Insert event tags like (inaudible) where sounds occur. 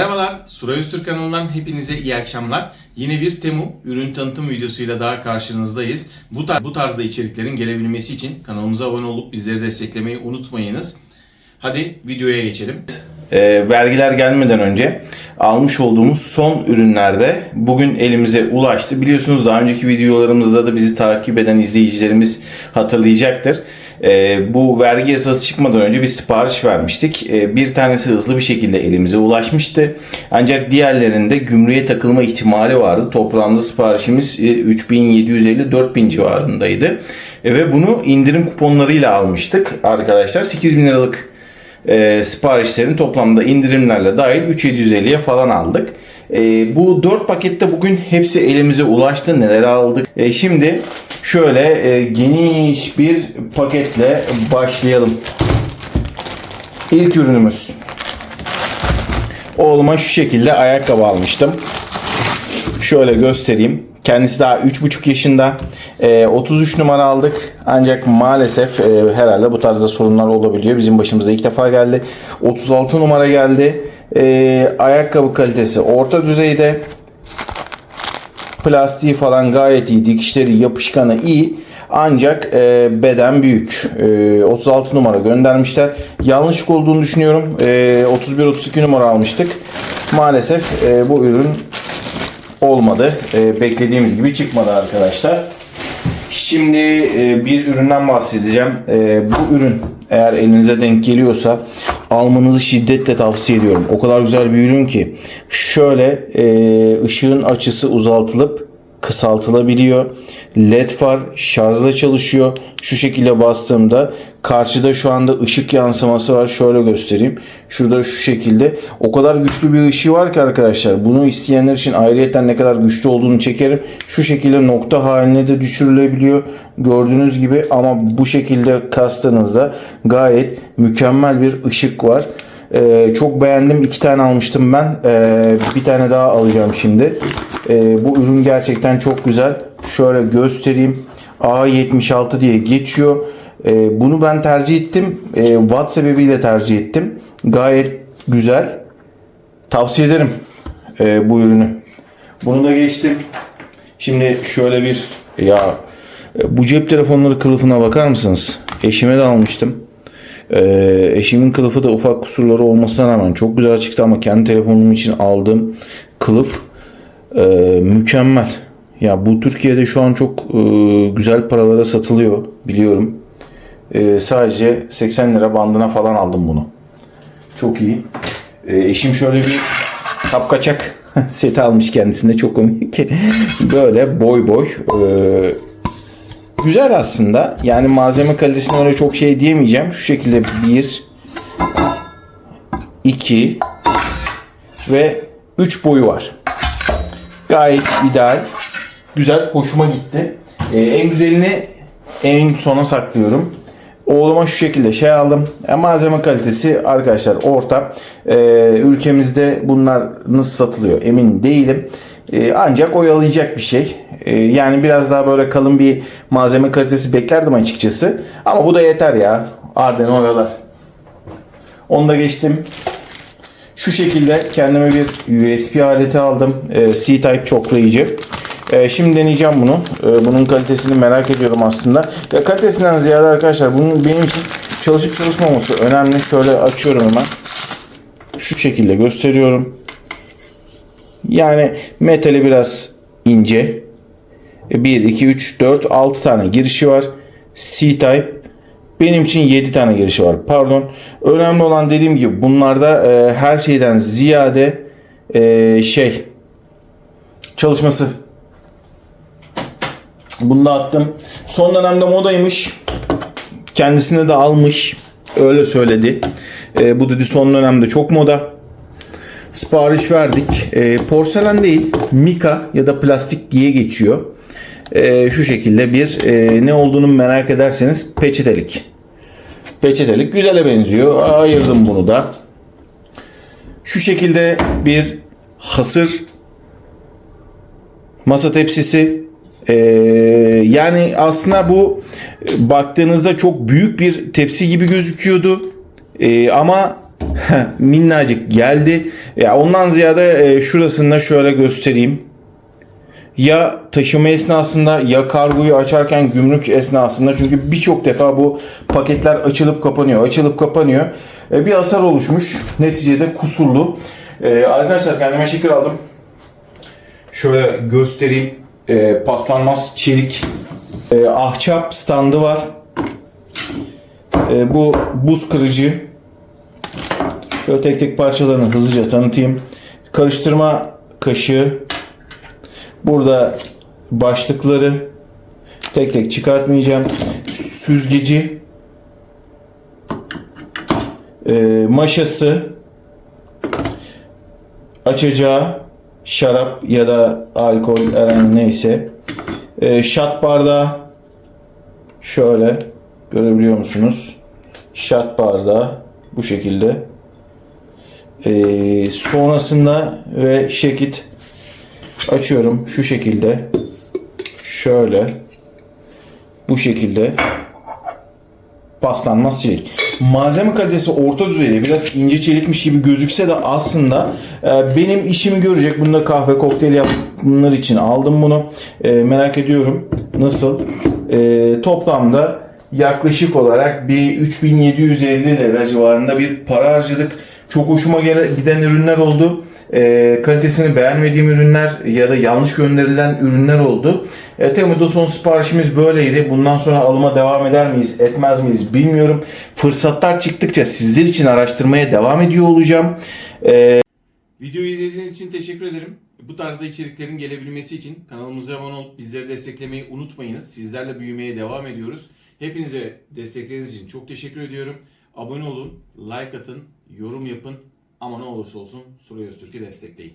Merhabalar, Suray Öztürk kanalından hepinize iyi akşamlar. Yine bir Temu ürün tanıtım videosuyla daha karşınızdayız. Bu, tar- bu tarzda içeriklerin gelebilmesi için kanalımıza abone olup bizleri desteklemeyi unutmayınız. Hadi videoya geçelim. e, vergiler gelmeden önce almış olduğumuz son ürünlerde bugün elimize ulaştı. Biliyorsunuz daha önceki videolarımızda da bizi takip eden izleyicilerimiz hatırlayacaktır. E, bu vergi yasası çıkmadan önce bir sipariş vermiştik. E, bir tanesi hızlı bir şekilde elimize ulaşmıştı. Ancak diğerlerinde gümrüğe takılma ihtimali vardı. Toplamda siparişimiz e, 3750-4000 civarındaydı. E, ve bunu indirim kuponlarıyla almıştık arkadaşlar. 8000 liralık e, siparişlerin toplamda indirimlerle dahil 3750'ye falan aldık. E, bu 4 pakette bugün hepsi elimize ulaştı. Neler aldık? E, şimdi şöyle e, geniş bir paketle başlayalım. İlk ürünümüz. Oğluma şu şekilde ayakkabı almıştım. Şöyle göstereyim. Kendisi daha 3,5 yaşında. Ee, 33 numara aldık. Ancak maalesef e, herhalde bu tarzda sorunlar olabiliyor. Bizim başımıza ilk defa geldi. 36 numara geldi. Ee, ayakkabı kalitesi orta düzeyde. Plastiği falan gayet iyi. Dikişleri yapışkanı iyi. Ancak e, beden büyük. E, 36 numara göndermişler. Yanlışlık olduğunu düşünüyorum. E, 31-32 numara almıştık. Maalesef e, bu ürün olmadı. E, beklediğimiz gibi çıkmadı arkadaşlar. Şimdi e, bir üründen bahsedeceğim. E, bu ürün eğer elinize denk geliyorsa almanızı şiddetle tavsiye ediyorum. O kadar güzel bir ürün ki şöyle e, ışığın açısı uzaltılıp kısaltılabiliyor. LED far şarjla çalışıyor. Şu şekilde bastığımda karşıda şu anda ışık yansıması var. Şöyle göstereyim. Şurada şu şekilde. O kadar güçlü bir ışığı var ki arkadaşlar. Bunu isteyenler için ayrıyeten ne kadar güçlü olduğunu çekerim. Şu şekilde nokta haline de düşürülebiliyor. Gördüğünüz gibi ama bu şekilde kastığınızda gayet mükemmel bir ışık var. Ee, çok beğendim. İki tane almıştım ben. Ee, bir tane daha alacağım şimdi. Ee, bu ürün gerçekten çok güzel. Şöyle göstereyim. A76 diye geçiyor. Ee, bunu ben tercih ettim. Ee, watt sebebiyle tercih ettim. Gayet güzel. Tavsiye ederim ee, bu ürünü. Bunu da geçtim. Şimdi şöyle bir ya bu cep telefonları kılıfına bakar mısınız? Eşime de almıştım. Ee, eşimin kılıfı da ufak kusurları olmasına rağmen çok güzel çıktı ama kendi telefonum için aldığım kılıf e, mükemmel. Ya bu Türkiye'de şu an çok e, güzel paralara satılıyor biliyorum. E, sadece 80 lira bandına falan aldım bunu. Çok iyi. E, eşim şöyle bir kapkaçak (laughs) seti almış kendisine çok komik. (laughs) Böyle boy boy e, güzel aslında. Yani malzeme kalitesine öyle çok şey diyemeyeceğim. Şu şekilde 1 2 ve 3 boyu var. Gayet ideal. Güzel. Hoşuma gitti. Ee, en güzelini en sona saklıyorum. Oğluma şu şekilde şey aldım. E, malzeme kalitesi arkadaşlar orta. E, ülkemizde bunlar nasıl satılıyor emin değilim. E, ancak oyalayacak bir şey. E, yani biraz daha böyle kalın bir malzeme kalitesi beklerdim açıkçası. Ama bu da yeter ya. Arden oyalar. Onu da geçtim. Şu şekilde kendime bir USB aleti aldım. E, C-Type çoklayıcı. E, şimdi deneyeceğim bunu. E, bunun kalitesini merak ediyorum aslında. Ya, kalitesinden ziyade arkadaşlar bunun benim için çalışıp çalışmaması önemli. Şöyle açıyorum hemen. Şu şekilde gösteriyorum. Yani metali biraz ince. 1, 2, 3, 4, 6 tane girişi var. C-Type. Benim için 7 tane girişi var. Pardon. Önemli olan dediğim gibi bunlarda e, her şeyden ziyade e, şey çalışması. Bunu da attım. Son dönemde modaymış. Kendisine de almış. Öyle söyledi. E, bu dedi son dönemde çok moda. Sipariş verdik. E, porselen değil, mika ya da plastik diye geçiyor. E, şu şekilde bir e, ne olduğunu merak ederseniz peçetelik. Peçetelik güzele benziyor. Ayırdım bunu da. Şu şekilde bir hasır masa tepsisi. Ee, yani aslında bu e, baktığınızda çok büyük bir tepsi gibi gözüküyordu. Ee, ama (laughs) minnacık geldi. Ya ondan ziyade e, şurasını da şöyle göstereyim. Ya taşıma esnasında ya kargoyu açarken gümrük esnasında çünkü birçok defa bu paketler açılıp kapanıyor, açılıp kapanıyor. E, bir hasar oluşmuş. Neticede kusurlu. E, arkadaşlar kendime şeker aldım. Şöyle göstereyim. E, paslanmaz çelik e, ahşap standı var. E, bu buz kırıcı. Şöyle tek tek parçalarını hızlıca tanıtayım. Karıştırma kaşığı. Burada başlıkları tek tek çıkartmayacağım. Süzgeci. e, maşası. Açacağı şarap ya da alkol herhangi neyse. E, şat bardağı. Şöyle görebiliyor musunuz? Şat bardağı bu şekilde. Ee, sonrasında ve şekit açıyorum şu şekilde. Şöyle. Bu şekilde. Paslanmaz çelik. Malzeme kalitesi orta düzeyde biraz ince çelikmiş gibi gözükse de aslında e, benim işimi görecek. Bunda kahve kokteyl yapımlar için aldım bunu. E, merak ediyorum nasıl. E, toplamda yaklaşık olarak bir 3750 lira civarında bir para harcadık. Çok hoşuma giden ürünler oldu. E, kalitesini beğenmediğim ürünler ya da yanlış gönderilen ürünler oldu. E, Temu'da son siparişimiz böyleydi. Bundan sonra alıma devam eder miyiz, etmez miyiz bilmiyorum. Fırsatlar çıktıkça sizler için araştırmaya devam ediyor olacağım. Videoyu izlediğiniz için teşekkür ederim. Bu tarzda içeriklerin gelebilmesi için kanalımıza abone olup bizleri desteklemeyi unutmayınız. Sizlerle büyümeye devam ediyoruz. Hepinize destekleriniz için çok teşekkür ediyorum. Abone olun, like atın, yorum yapın ama ne olursa olsun Suray Öztürk'ü destekleyin.